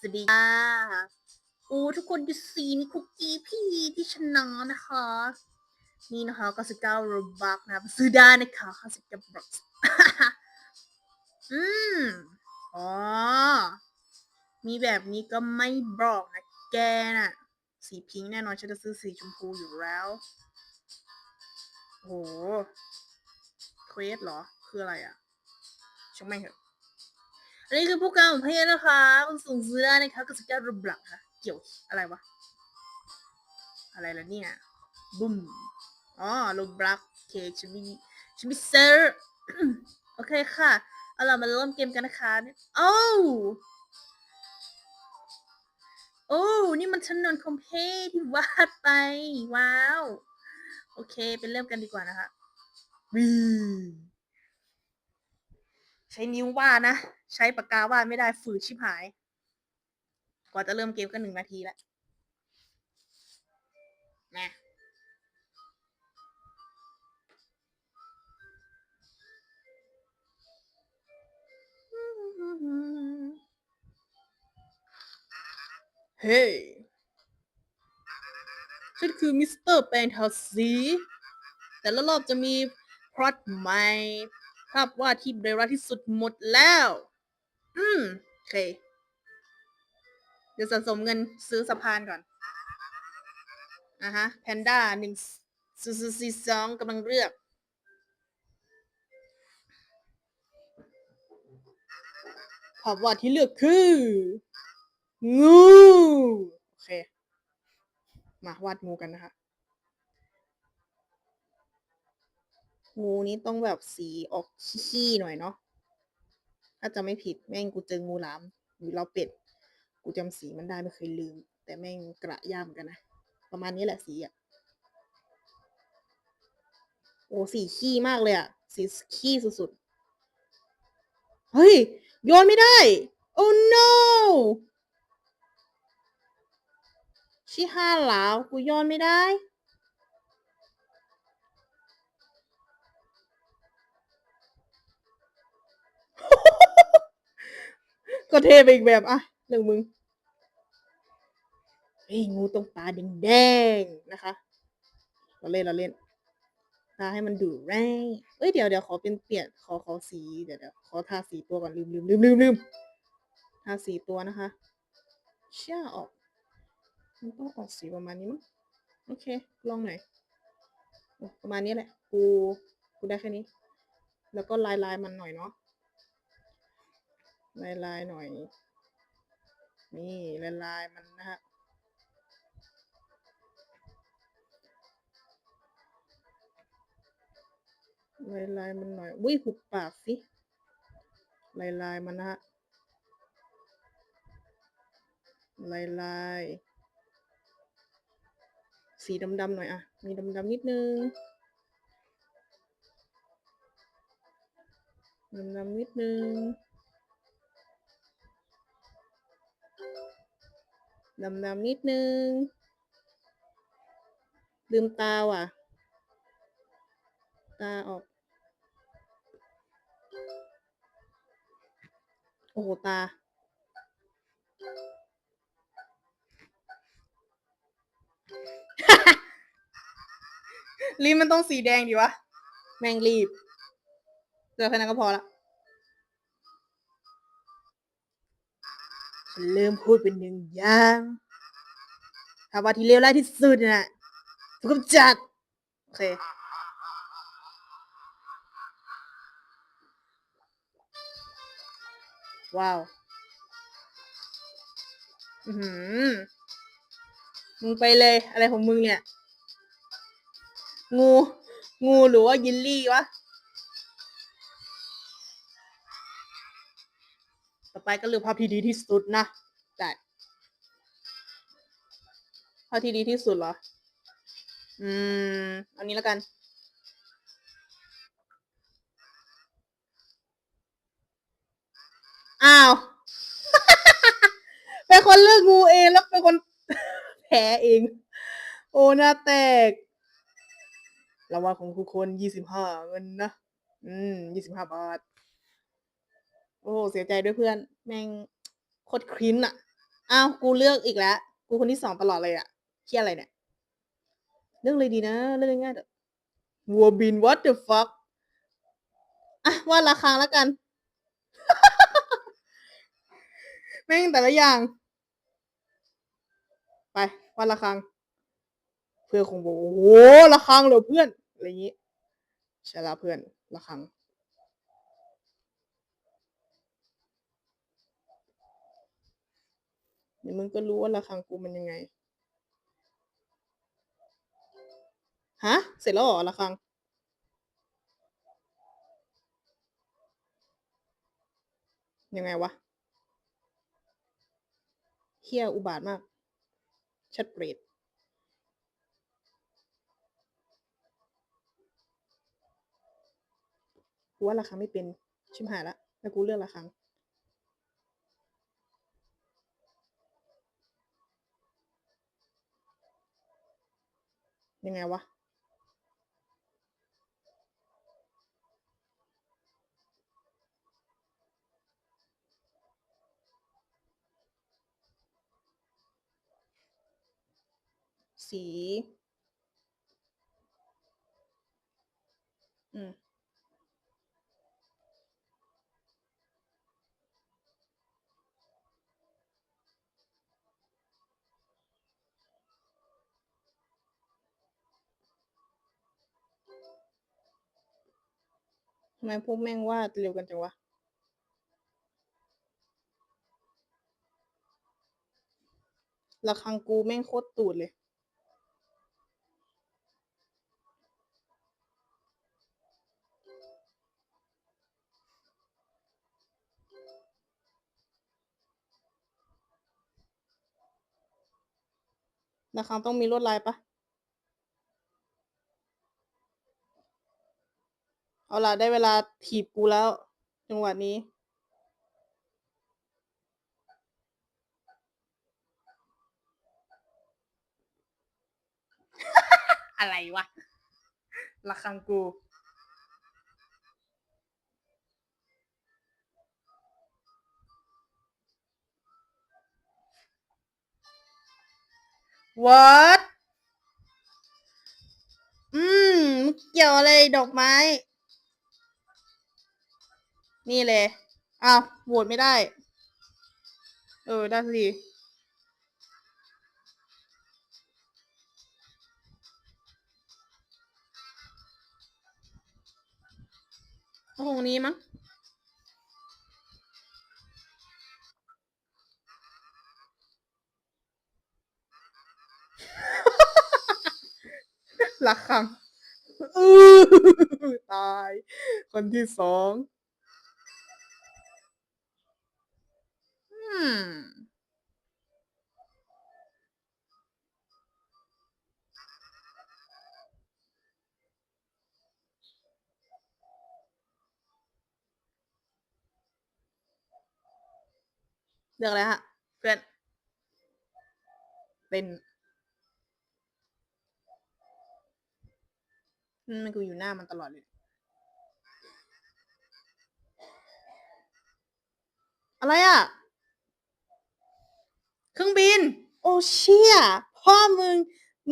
สวัสดีค่ะโอ้ทุกคนดูสีนี่คุกกี้พี่ที่ชนะนะคะ นี่นะคะก็สิบเก้าโรบักนะซื้อได้นะคะห้าสิบเก้าบล็อกอืมอ๋อ มีแบบนี้ก็ไม่บอกนะแกน่ะ สีพิงแน่นอนฉันจะซื้อสีชมพูอยู่แล้วโอ้โหเควสเหรอ คืออะไรอะช่างไม่เถอะ อันนี้คือผู้การของเพศนะคะคุณสูงเสื้อนะคะกับสกัดรูบลักค่ะ เกี่ยวอะไรวะ อะไรล่ะเนี่ยบุ้มอ๋อรูบลักเคฉันมีฉันมีเซอร์โอเคค่ะ เอาล่ะมาเริ่มเกมกันนะคะโอ้โอ้ นี่มันถนนของเพที่วาดไป ว้าว โอเคไปเริ่มกันดีกว่านะคะวี ใช้นิ้ววาดนะ ใช้ปากกาวาดไม่ได้ฝืดชิบหาย กว่าจะเริ่มเกมก็หนึ่งนาทีแล้วนะเฮ้ยฉันคือมิสเตอร์แปนทาซีแต่ละรอบจะมีพล็อตใหม่ ภาพวาดที่เร็วรัดที่สุดหมดแล้ว อืม โอเค เดี๋ยวสะสมเงินซื้อสะพานก่อนอะฮะ แพนด้าหนึ่งศูนย์สี่สองกำลังเลือก ภาพวาดที่เลือกคือ งู โอเค มาวาดงูกันนะคะ งูนี้ต้องแบบสีออกขี้ๆหน่อยเนาะถ้าจะไม่ผิดแม่งกูเจองูหลามหรือเราเป็ด กูจำสีมันได้ไม่เคยลืม แต่แม่งกระย่ำกันนะประมาณนี้แหละสีอะโอ้สีขี้มากเลยอะสีขี้สุดๆ เฮ้ย โยนไม่ได้ โอ้ no ชิห้าหลาวกูโยนไม่ได้ ก็เทไปอีกแบบอะเรื่องมึงเฮ้ยงูตรงตาแดงๆนะคะ เราเล่นเราเล่นทาให้มันดูแรงเอ้ยเดี๋ยวเดี๋ยวขอเป็นเปลี่ยนขอขอสีเดี๋ยวเดี๋ยวขอทาสีตัวก่อนลืมลืมลืมลืมลืมทาสีตัวนะคะ เชื่อออกมันต้องออกสีประมาณนี้มั้งโอเค ลองหน่อยประมาณนี้แหละ กู กูได้แค่นี้ แล้วก็ลายลายมันหน่อยเนาะ ลายลายหน่อย นี่ลายลายมันนะฮะลายลายมันหน่อยอุ้ยหุบปากสิลายลายมันนะฮะลายลาย สีดำๆหน่อยอะมีดำๆนิดนึงดำๆนิดนึง ดำดำๆนิดนึง ลืมตาว่ะ ตาออก โอ้โห ตา ลิ้นมันต้องสีแดงดีวะ แมงรีบเจอแค่นั้นก็พอละ ฉันเริ่มพูดเป็นหนึ่งอย่างถ้าว่าที่เลวร้ายที่สุดนะถูกกำจัด โอเค ว้าว อือหือมึงไปเลย อะไรของมึงเนี่ย งู งูหรือว่ายินลี่วะ ไปก็เลือกภาพที่ดีที่สุดนะได้ภาพที่ดีที่สุดเหรอ อืม อันนี้แล้วกัน อ้าว เป็นคนเลือกงูเองแล้วเป็นคนแพ้เอง โอ้หน้าแตกรางวัลของทุกคนยี่สิบห้าเงินนะ อืมยี่สิบห้าบาท โอ้โหเสียใจด้วยเพื่อน แม่งโคตรคริ้นอะอ้าวกูเลือกอีกแล้ว กูคนที่สองตลอดเลยอะเฮียอะไรเนี่ย เรื่องเลยดีนะ เรื่องง่ายๆวัวบิน what the fuck อะว่าราคาแล้วกัน แม่งแต่ละอย่าง ไปว่าละครังเพื่อนคงบอกโอ้โหละครังเหรอเพื่อน อะไรอย่างนี้ใช่ละเพื่อนละคัง ดี๋ยวมึงก็รู้ว่าละคังกูมันยังไง ฮะ เสร็จแล้วหรอละคัง ยังไงวะเฮียอุบาทมาก ชัดเปรตกูว่าละคังไม่เป็น ชิมหายละแล้วกูเลือกละคัง ยังไงวะ สี อืม ไมพวกแม่งวาดเร็วกันจังวะละคังกูแม่งโคตรตูดเลยละคังต้องมีลวดลายปะ เอาล่ะ ได้เวลาถีบกูแล้ว จังหวะนี้ อะไรวะละครังกู what อืมมึงเกี่ยวอะไรดอกไม้ นี่เลยอ้าวโหวตไม่ได้ เออ ได้สิก็คงนี้มั้งละครังอื้อตาย คนที่สอง อืมเลือกอะไรฮะเพื่อน เป็นมมันกูอยู่หน้ามันตลอดเลย อะไรอะ เครื่องบิน โอ้เชี่ยพ่อมึง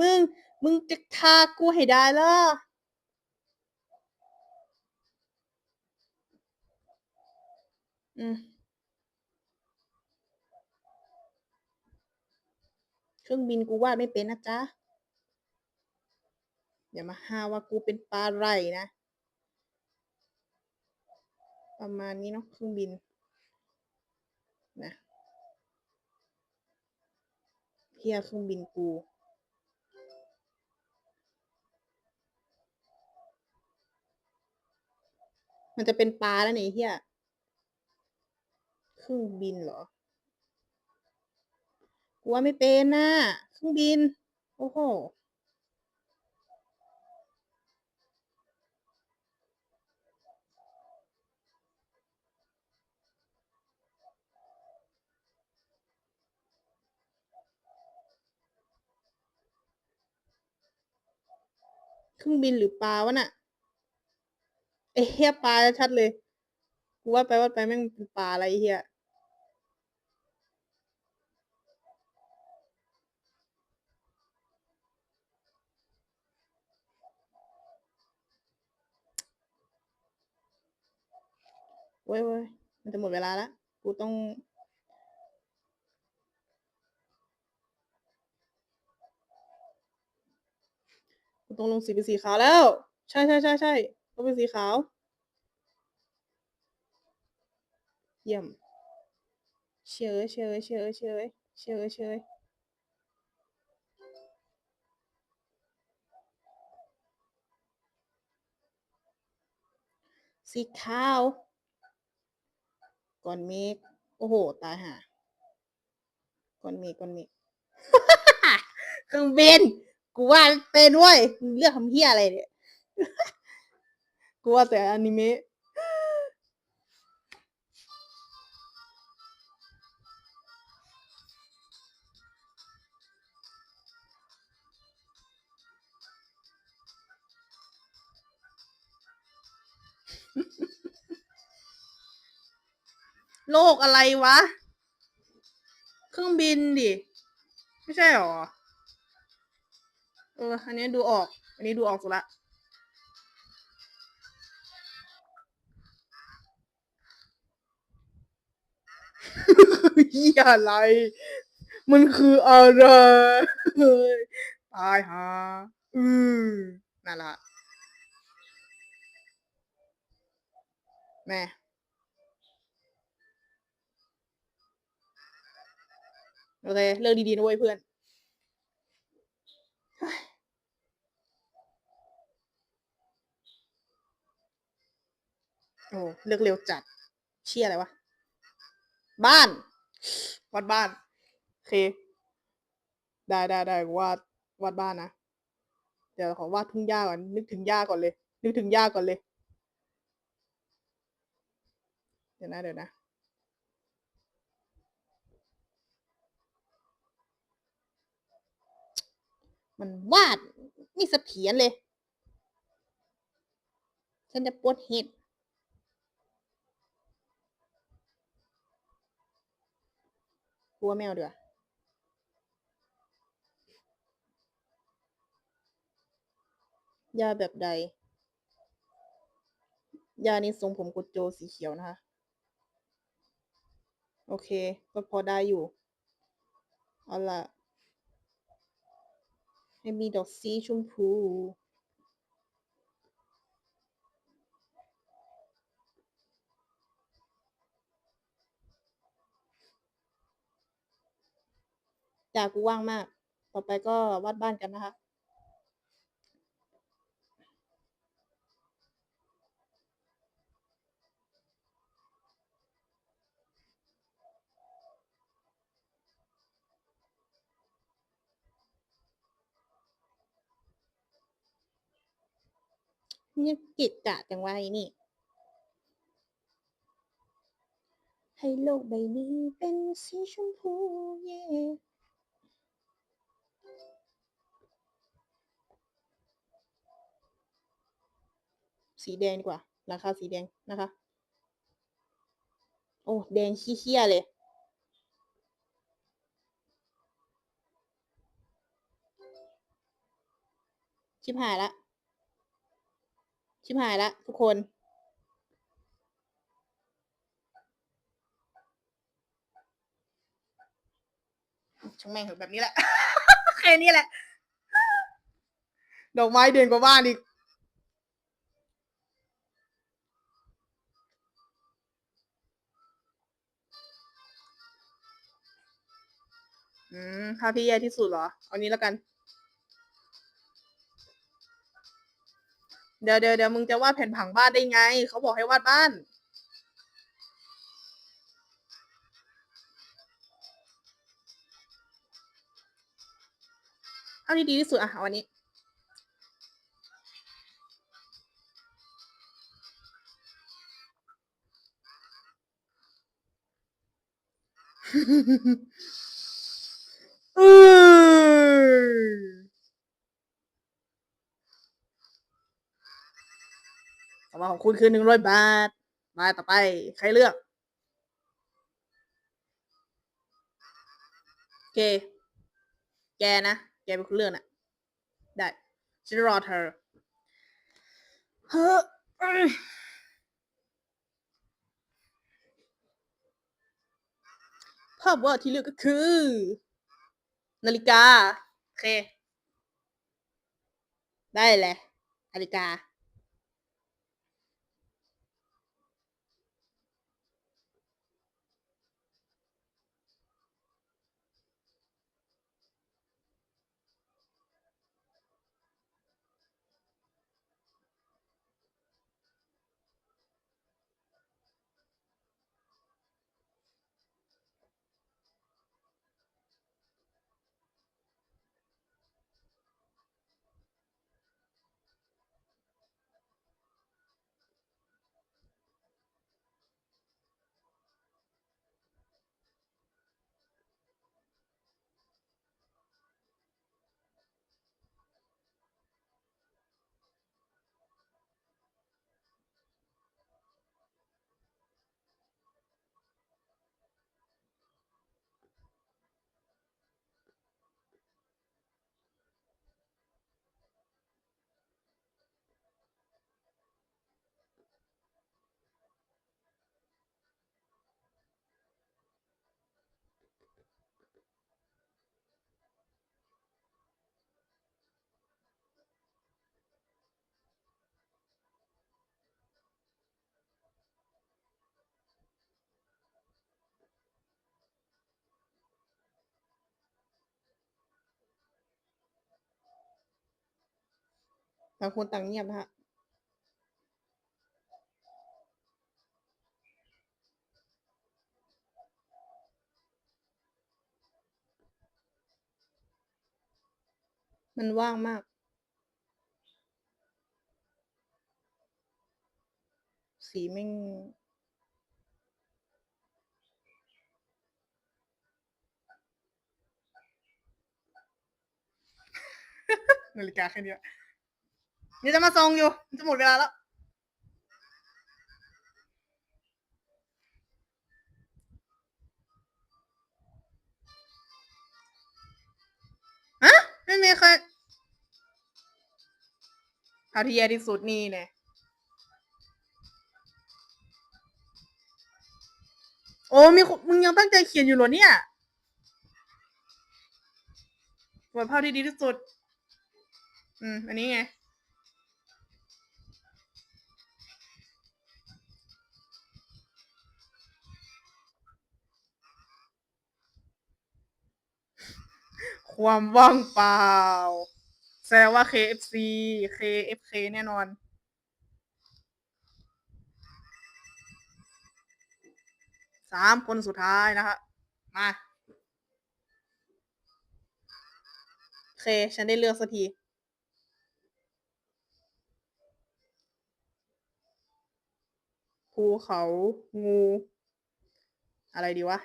มึง มึงจะทากูให้ได้เหรออืมเครื่องบินกูวาดไม่เป็นนะจ๊ะอย่ามาหาว่ากูเป็นปลาไหลนะ ประมาณนี้เนาะเครื่องบิน นะ เฮียเครื่องบินกูมันจะเป็นปลาแล้วนี่เฮียเครื่องบินเหรอกูว่าไม่เป็นน่ะ เครื่องบิน โอ้โห เครื่องบินหรือปลาวะน่ะไอเฮียปลาชัดเลย กูว่าไปว่าไปแม่งเป็นปลาอะไรเฮียเว้ยเว้ยมันจะหมดเวลาแล้ว กูต้อง ต้องลงสีเป็นสีขาวแล้ว ใช่ใช่ใช่ใช่ต้องเป็นสีขาว เยี่ยมเชยเชยเชยเชยเชยเชยสีขาว ก่อนเมฆโอ้โห ตายห่าก่อนเมฆก่อนเมฆเครื่องบิน กูว่าเป็นเว้ยเลือกทำเฮียอะไรเนี่ยกูว่าแต่อนิเมะโลกอะไรวะ เครื่องบินดิ ไม่ใช่หรอ เออ อันนี้ดูออก อันนี้ดูออกสุดละเหี้ยอะไร มันคืออะไร ตายฮะอือนั่นละแม่โอเค เลือกดีๆนะเว้ยเพื่อน โอ้เลือกเร็วจัด เชี่ยอะไรวะ บ้าน วัดบ้านโอเค ได้ได้ได้วาดวาดบ้านนะ เดี๋ยวขอวาดทุ่งหญ้าก่อน นึกถึงหญ้าก่อนเลย นึกถึงหญ้าก่อนเลย เดี๋ยวนะ เดี๋ยวนะมันวาดไม่เสถียรเลย ฉันจะปวดเห็ด กลัวแมวเดือยาแบบใดยานี้ทรงผมกุดโจสีเขียวนะคะ โอเค ก็พอได้อยู่ เอาล่ะ ให้มีดอกสีชมพู จากกูว่างมาก ต่อไปก็วาดบ้านกันนะคะนี่กิจกะจังวะไอ้นี่ ให้โลกใบนี้เป็นสีชมพูเย่ สีแดงดีกว่าราคาสีแดงนะคะ โอ้แดงขี้เคี้ยเลย ชิบหายละ ชิบหายละทุกคนช่างแม่งเถอะแบบนี้แหละ แค่นี้แหละ ดอกไม้เด่นกว่าบ้านอีก อืมถ้าพี่แย่ที่สุดเหรอ เอานี้แล้วกัน เดี๋ยวเดี๋ยวเดี๋ยวมึงจะวาดแผ่นผังบ้านได้ไง เขาบอกให้วาดบ้านเอาที่ดีที่สุดอะวันนี้ำมาของคุณคือหนึ่งร้อยบาท มาต่อไปใครเลือก โอเค แกนะ แกเป็นคนเลือกนะได้ฉันรอเธอเฮ้อภาพว่าที่เลือกก็คือ นาฬิกา โอเค ได้แหละนาฬิกา ต่างคนต่างเงียบนะฮะมันว่างมาก สีแม่นาฬิกาแค่ เนี้ยนี่จะมาส่งอยู่มันจะหมดเวลาแล้ว ฮะ ไม่มีใครเท่าที่แย่ที่สุดนี่เนี่ยโอ้มีมึงยังตั้งใจเขียนอยู่เหรอเนี่ยวาดภาพที่ดีที่สุด อืม อันนี้ไง ความว่างเปล่าแสดงว่า KFC KFK แน่นอน สามคนสุดท้ายนะคะมา โอเค ฉันได้เลือกสักทีภูเขางู อะไรดีวะ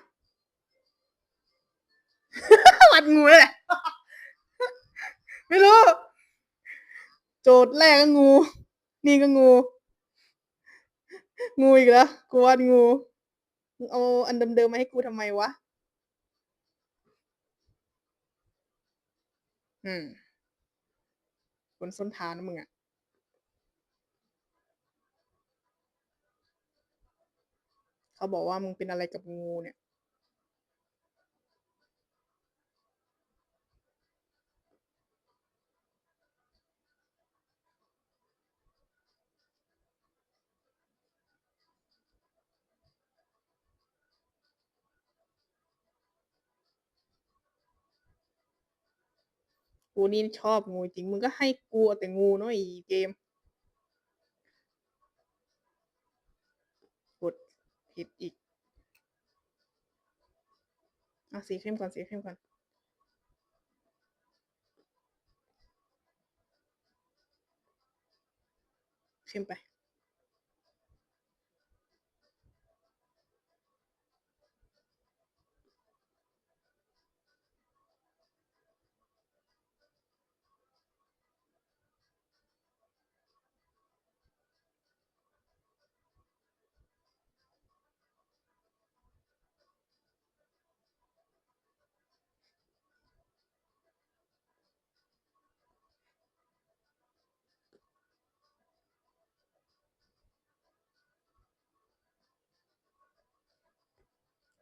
วัดงูเลยแหละ ไม่รู้ โจทย์แรกก็งู นี่ก็งู งูอีกแล้วกูวาดงูเอาอันเดิมๆมาให้กูทำไมวะ อืมบนส้นเท้านะมึงอะเขาบอกว่ามึงเป็นอะไรกับงูเนี่ย กูนี่ชอบงูจริง มึงก็ให้กลัวแต่งูเนาะอีเกม กดผิดอีกอะสีเข้มก่อน สีเข้มก่อนเข้มไป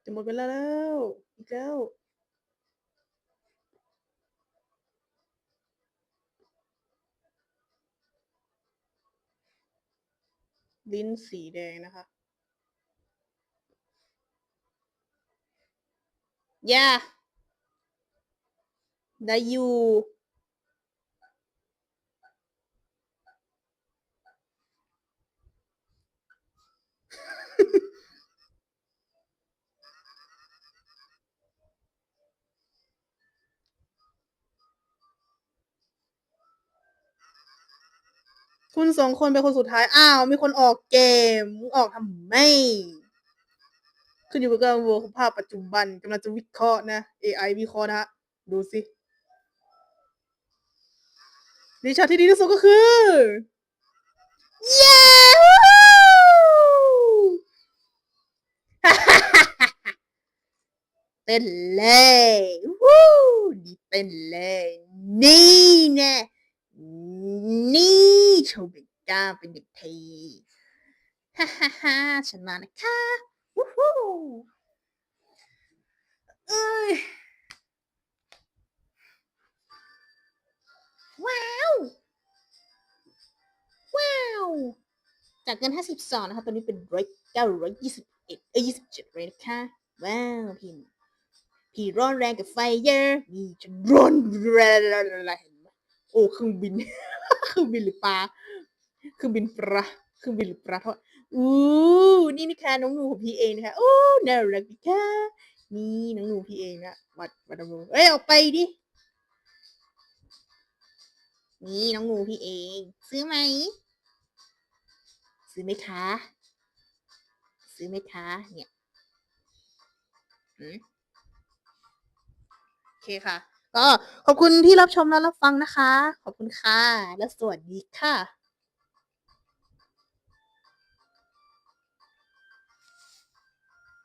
จะหมดเวลาแล้ว อีกแล้ว ลิ้นสีแดงนะคะย่า ได้อยู่ คุณสองคนเป็นคนสุดท้าย อ้าว มีคนออกเกมมึงออกทำไมขึ้นอยู่กับการวัวของภาพปัจจุบันกำลังจะวิเคราะห์นะ AI วิเคราะห์นะฮะ ดูสิดิชาที่ดีที่สุดก็คือเย้เต้นเลยวู้ดีเต้นเลย นี่แน่ นี่โชว์เบกก้าเป็นเด็กทีฮ่าฮ่าฮ่าฉันมานะคะวู้ฮู้เอ้ยว้าว ว้าว จากเงินห้าสิบสองนะคะตอนนี้เป็นร้อยเก้าร้อยยี่สิบเอ็ดเอ้ยยี่สิบเจ็ดเลยนะคะ ว้าว พี่พี่ร้อนแรงกับไฟเยอร์นี่ฉันร้อนแรงเห็นไห โอ้เครื่องบิน เครื่องบินหรือปลาเครื่องบินปลาเครื่องบินหรือปลาทอดอู้นี่นะคะน้องหนูของพี่เองนะคะโอ้น่ารักดีค่ะนี่น้องหนูพี่เองนะวัดวัดน้องหนูเอ้ยออกไปดินี่น้องหนูพี่เอง ซื้อไหม ซื้อไหมคะซื้อไหมคะเนี่ยอืมโอเคค่ะ ก็ขอบคุณที่รับชมและรับฟังนะคะ ขอบคุณค่ะ และสวัสดีค่ะ